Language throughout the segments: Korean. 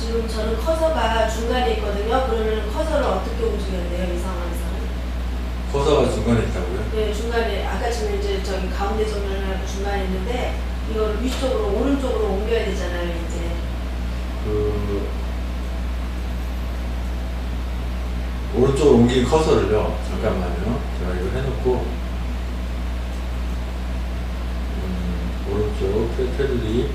지금 저는 커서가 중간에 있거든요. 그러면 커서를 어떻게 움직여야 돼요, 이 상황에서는? 커서가 중간에 있다고요? 네, 중간에 아까 지금 이제 저기 가운데 정면하고 중간에 있는데 이걸 위쪽으로 오른쪽으로 옮겨야 되잖아요, 이제. 그 오른쪽으로 옮긴 커서를요. 잠깐만요. 제가 이거 해놓고 음, 오른쪽 테- 테두리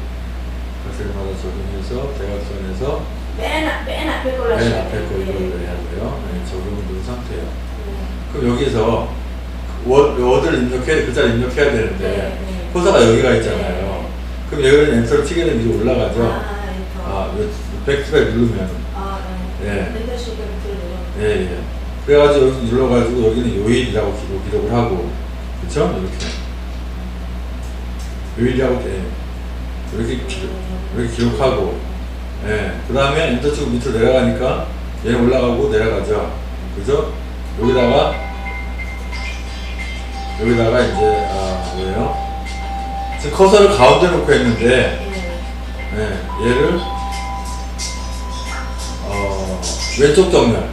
가설마다 적용해서 대각선에서 맨, 앞에 걸로 맨 앞에. 거 이걸로 네. 해야 돼요. 네, 적용된 상태예요. 네. 그럼 여기서 워, 워드를 입력해 글자를 입력해야 되는데 네, 네. 커서가 여기가 네. 있잖아요. 그럼 여기는 엔터를 치게 되면 이제 올라가죠. 아, 엔터. 아, 백스백 누르면 아, 네. 네. 밑으로 예, 예. 그래가지고 여기 눌러가지고 여기는 요일이라고 기록, 기록을 하고, 그쵸? 이렇게. 요일이라고 돼. 이렇게, 기, 이렇게 기록하고, 예. 그 다음에 치고 밑으로 내려가니까 얘는 올라가고 내려가죠. 그죠? 여기다가, 여기다가 이제, 아, 뭐예요? 지금 커서를 가운데 놓고 했는데, 네. 예, 얘를, 어, 왼쪽 정렬.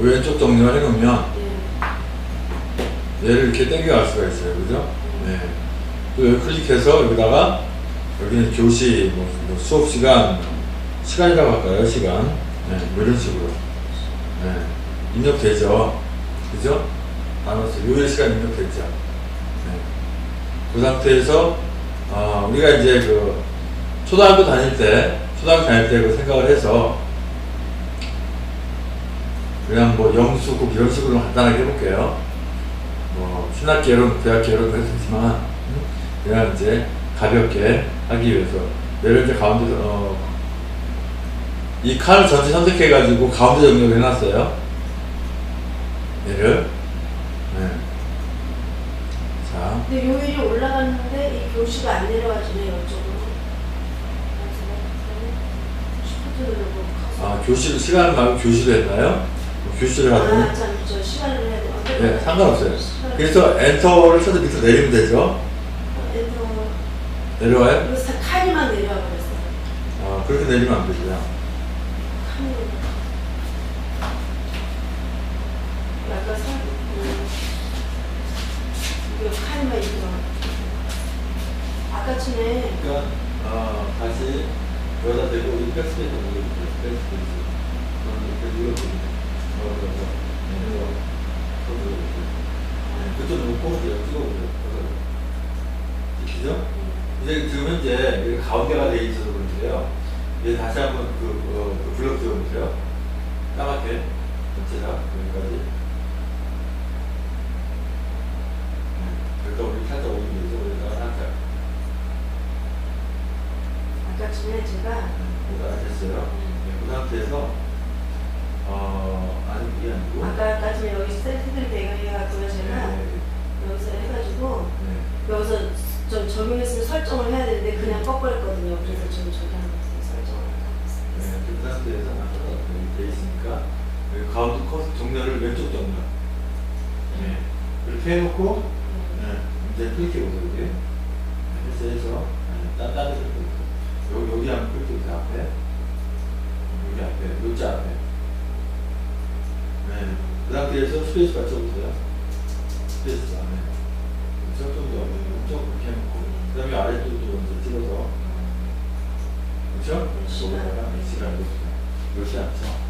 왼쪽 정렬 해놓으면 네. 얘를 이렇게 당겨갈 수가 있어요. 그죠? 네. 또 여기 클릭해서 여기다가 여기는 교시, 뭐, 뭐 수업 시간, 시간이라고 할까요? 시간. 네, 뭐 이런 식으로. 네. 입력되죠. 그죠? 나눠서 요일 시간 입력됐죠. 네. 그 상태에서, 어, 우리가 이제 그, 초등학교 다닐 때, 초등학교 다닐 때 그 생각을 해서, 그냥 뭐 영수 꼭 이런 식으로 간단하게 해볼게요. 뭐 신학개론, 대학개론 했지만 그냥 이제 가볍게 하기 위해서 얘를 이제 가운데 어, 이 칸을 전체 선택해 가지고 가운데 정렬을 해놨어요. 얘를 네. 자 근데 요일이 올라갔는데 이 교시가 안 내려와지네요, 이쪽으로. 아, 교실 시간 말고 교실을 했나요? 뭐 교실을 하든 아, 참, 저 시간을 해야 돼. 네 상관없어요. 그래서 엔터를 쳐서 밑으로 내리면 되죠. 내려와요? 그래서 다 칸이만 내려와 버렸어요. 아 그렇게 내리면 안 되고요. 칸이. 약간 살, 음. 아까 전에 그러니까 어, 다시. 어, 그래서 네, 이거 더 눌러주세요. 네, 그쪽 놓고 여기 찍어보세요. 그죠? 이제 지금 현재 여기 가운데가 돼 있어서 그런데요. 이제 다시 한번 그, 어, 그 블럭 찍어보세요. 까맣게 전체가 여기까지. 네, 그러니까 우리 살짝 올리면 되죠. 여기다가 살짝. 아까 전에 제가 뭐가 됐어요. 네, 그 상태에서 어 아니 그게 아니고 아까 전에 여기 세트들 배경해갖고요 제가 네, 여기서 해가지고 네. 여기서 좀 적용했으면 설정을 거꾸로 했거든요. 그래서 좀 저기 하는 설정을 네. 그 아까 여기 돼 있으니까 여기 가운데 커서 정렬을 왼쪽 정렬 네. 이렇게 해놓고 네. 이제 클릭해 보세요 여기 해서 해서 네, 딴 다른 데로 여기 여기 한번 클릭해 보세요 앞에 여기 앞에 요자 앞에 네. 그 상태에서 스페이스 바 쳐보세요 스페이스 안에 저쪽도 왼 그렇죠? 그거다가 H가 이렇게 않죠?